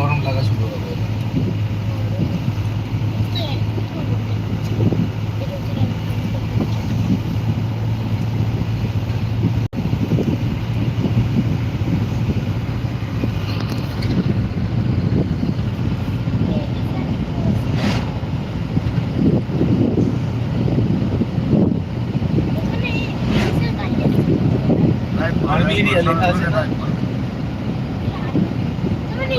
গরম লাগা শুরু হবে। লেখা আছে।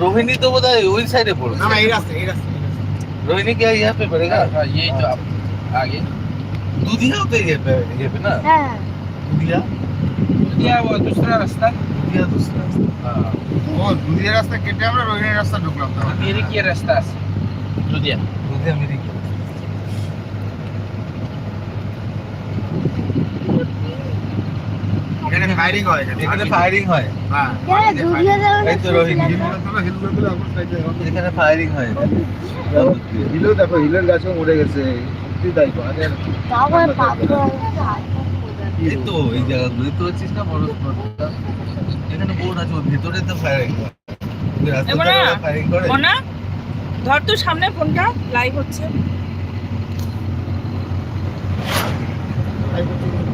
রোহিণী তো বোধ হয় ওই সাইডে পড়ে রোহিণী কি ইয়ে পড়েগা ইয়ে তো আগে। দুধিয়াও তো ইয়ে পেয়ে না? দুধিয়া? রাস্তা। রাস্তা রাস্তা রাস্তা রাস্তা ফায়ারিং হয় এখানে। ফায়ারিং হয়। হ্যাঁ। এই তো রোহিণী এখানে ফায়ারিং হয়। হিলও দেখো হিলের গাছও মরে গেছে। কি তাই এই তো এই জায়গাগুলো তো হচ্ছিস না বড় এখানে বোর্ড আছে ওর ভিতরে তো ফায়ারিং করে। ধর তো সামনে ফোনটা লাইভ হচ্ছে। লাইভে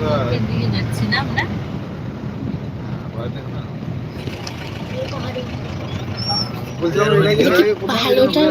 এরপরের দিকে যাচ্ছি না আমরা। ভালোটা